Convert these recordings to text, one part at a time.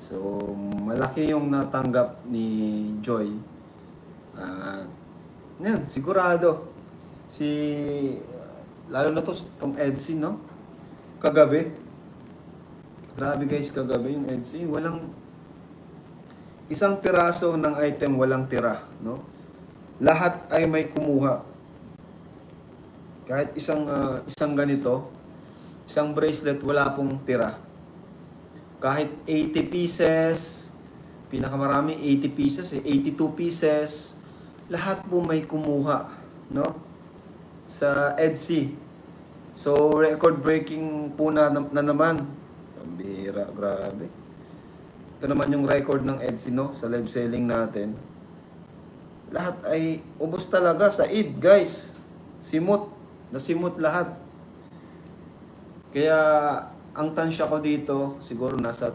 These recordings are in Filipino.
So, malaki yung natanggap ni Joy. At, yan, sigurado. Si, lalo na to, tong Edsy, no? Kagabi. Grabe guys, kagabi yung Edsy. Walang, isang piraso ng item walang tira, no? Lahat ay may kumuha. Kahit isang ah, isang ganito, isang bracelet wala pong tira. Kahit 80 pieces, pinakamarami 80 pieces, eh, 82 pieces, lahat po may kumuha, no? Sa Etsy. So, record breaking po na, na naman. Ang bihira, grabe. Ito naman yung record ng Etsy, no? Sa live selling natin. Lahat ay ubos talaga sa id, guys. Simot. Nasimot lahat. Kaya, ang tansya ko dito, siguro nasa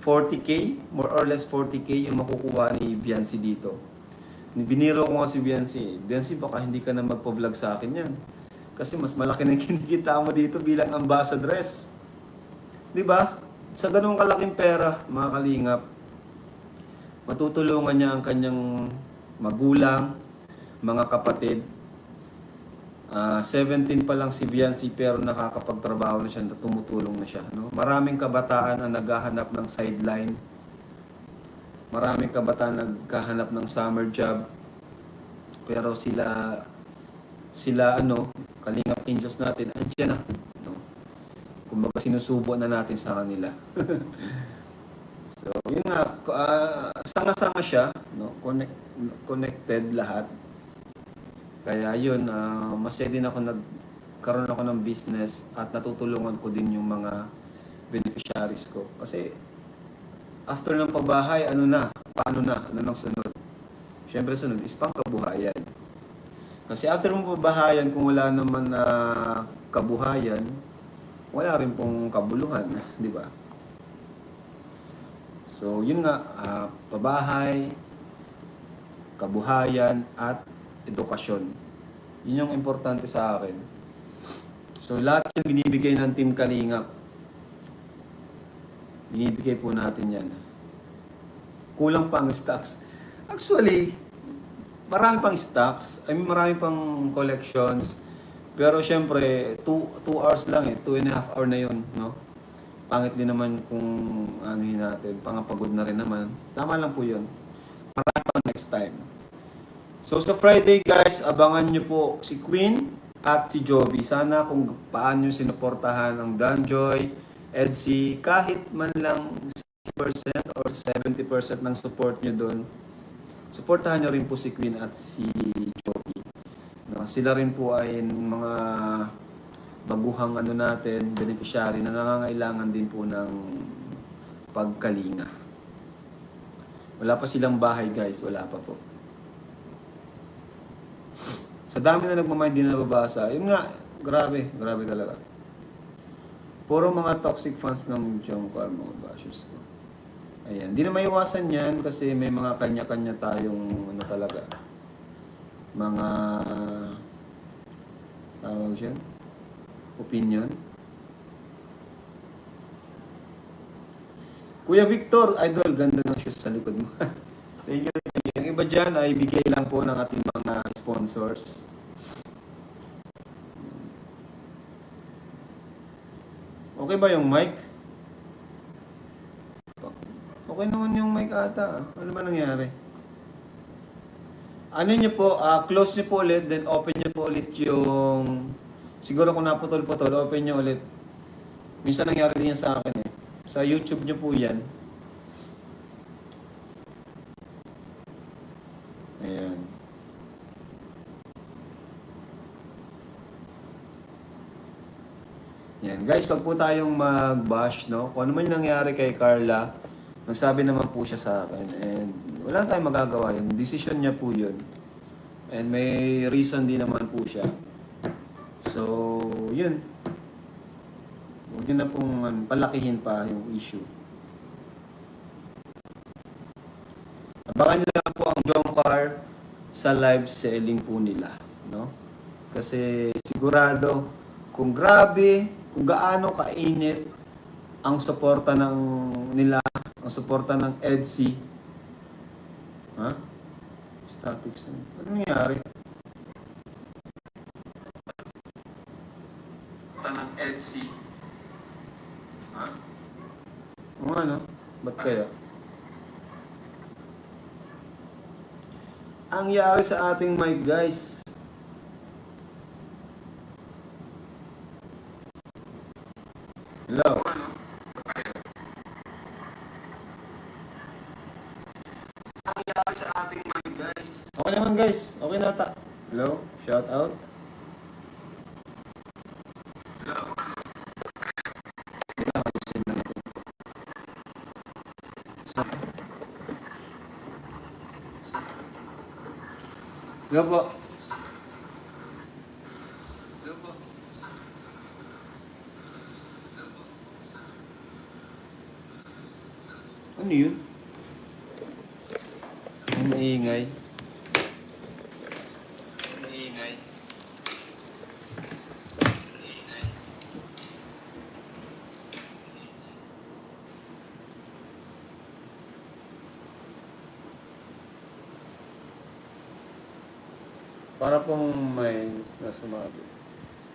40k, more or less 40k yung makukuha ni Biancy dito. Biniro ko nga si Biancy, Biancy baka hindi ka na magpo-vlog sa akin yan. Kasi mas malaki na kinikita mo dito bilang ambassadress. Di ba? Sa ganung kalaking pera, mga kalingap, matutulungan niya ang kanyang magulang, mga kapatid. Ah, 17 pa lang si Biancy pero nakakapagtrabaho na siya, tumutulong na siya. No? Maraming kabataan ang naghahanap ng sideline. Maraming kabataan naghahanap ng summer job. Pero sila sila ano, kalingap angels natin, andyan na. No? Kumbaga sinusubo na natin sa kanila. so, yun nga, ah, sama-sama siya, no? Connect, connected lahat. Kaya yun, uh, masaya din ako nagkaroon ako ng business at natutulungan ko din yung mga beneficiaries ko. Kasi after ng pabahay, ano na, paano na, ano nang sunod? Siyempre sunod is pangkabuhayan. Kasi after ng pabahayan, kung wala naman na kabuhayan, wala rin pong kabuluhan, di ba? So, yun nga, ah, pabahay, kabuhayan, at edukasyon. Yun yung importante sa akin. So, lahat yung binibigay ng Team Kalingap, binibigay po natin yan. Kulang pa ang stocks. Actually, marami pang stocks. I mean, marami pang collections. Pero syempre, 2 hours lang eh. 2 and a half hour na yun, no? Pangit din naman kung yun natin. Pangapagod na rin naman. Tama lang po yun. Marami pang next time. So sa Friday guys, abangan nyo po si Queen at si Joby. Sana kung paano sinuportahan ang Danjoy, Edsy, kahit man lang 60% or 70% ng support nyo doon, supportahan nyo rin po si Queen at si Joby. No, sila rin po ay mga baguhang ano natin, beneficiary na nangangailangan din po ng pagkalinga. Wala pa silang bahay guys, wala pa po. Sa dami na nagmamay din na nababasa, yun nga, grabe, grabe talaga. Puro mga toxic fans ng Jungkook mga bashers ko. Ayan, di na maiwasan yan kasi may mga kanya-kanya tayong ano talaga. Mga tawag siya, opinion. Kuya Victor, idol, ganda ng shoes sa likod mo. thank you, thank you. Yung iba dyan ay bigay lang po ng ating mga sponsors. Okay ba yung mic? Okay naman yung mic ata. Ano ba nangyari? Ano nyo po, ah, close nyo po ulit, then open nyo po ulit yung... Siguro kung naputol-putol, open nyo ulit. Minsan nangyari din yan sa akin eh. Sa YouTube nyo po yan. Ayan. Yan. Guys, pag po tayong mag-bash, no? Kung ano man yung nangyari kay Carla, nagsabi naman po siya sa akin. And wala tayong magagawa yun. Decision niya po yun. And may reason din naman po siya. So, yun. Huwag nyo na pong um, palakihin pa yung issue. Abangan na lang po ang Jongkar sa live selling po nila. No? Kasi sigurado, kung grabe, kung gaano kainit ang suporta ng nila ang suporta ng EDC. Ha? Statics. Ano nangyari? Suporta ng EDC. Ha? O ano? Ba't kaya? Ang yari sa ating mic guys. Hello? Ang yari sa ating mic guys. Okay naman guys. Okay na ta. Hello? Shout out. Hello? Po. Hello. Ano yun? Ang maingay. Ang maingay. Maingay. Para pong may na.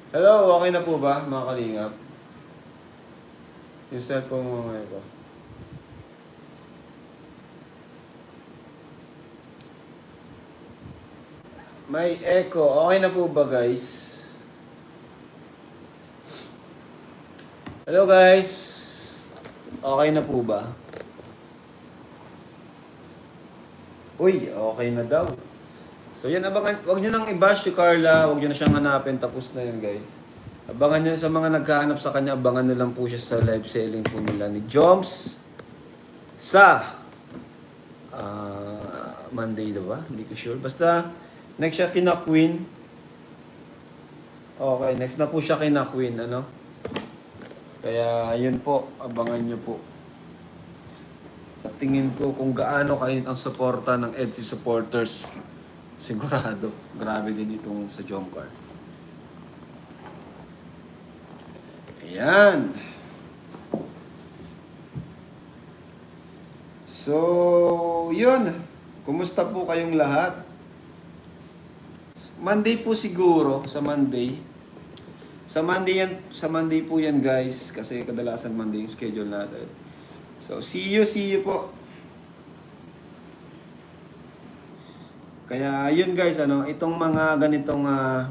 Hello, okay na po ba mga kalingap? Yung cellphone mo ngayon ko. May echo. Okay na po ba guys? Hello guys. Okay na po ba? Uy, okay na daw. So yan, abangan, wag nyo nang i-bash si Carla, wag nyo na siyang hanapin, tapos na yun guys. Abangan nyo sa mga naghahanap sa kanya, abangan nyo lang po siya sa live selling po nila ni Joms sa ah, Monday, diba? Hindi ko sure. Basta, next siya kina Queen. Okay, next na po siya kina Queen, ano? Kaya yun po, abangan nyo po. Tingin ko kung gaano kainit ang suporta ng EDSI supporters, sigurado, grabe din itong sa Jomcar. Ayan. So, yun. Kumusta po kayong lahat? Monday po siguro, sa Monday. Sa Monday yan, sa Monday po yan guys, kasi kadalasan Monday yung schedule natin. So, see you, see you po. Kaya yun guys, ano, itong mga ganitong ah,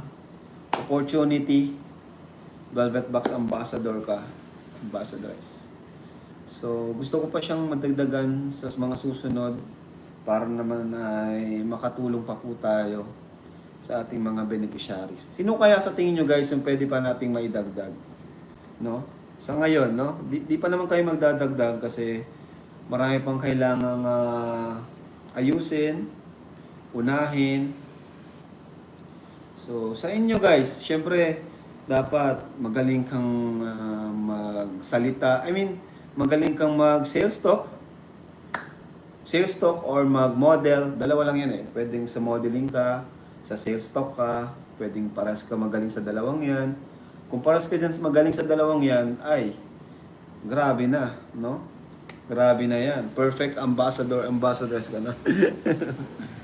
opportunity, Velvet Box Ambassador ka, Ambassadors. So, gusto ko pa siyang madagdagan sa mga susunod para naman ay makatulong pa po tayo sa ating mga beneficiaries. Sino kaya sa tingin nyo guys yung pwede pa nating maidagdag? No? Sa ngayon, no? Di, di pa naman kayo magdadagdag kasi marami pang kailangang ah, ayusin, unahin. So, sa inyo guys, syempre, dapat magaling kang ah, magsalita. I mean, magaling kang mag-sales talk. Sales talk or mag-model. Dalawa lang yan eh. Pwedeng sa modeling ka, sa sales talk ka, pwedeng paras ka magaling sa dalawang yan. Kung paras ka dyan sa magaling sa dalawang yan, ay, grabe na, no? Grabe na yan. Perfect ambassador, ambassadors ka na.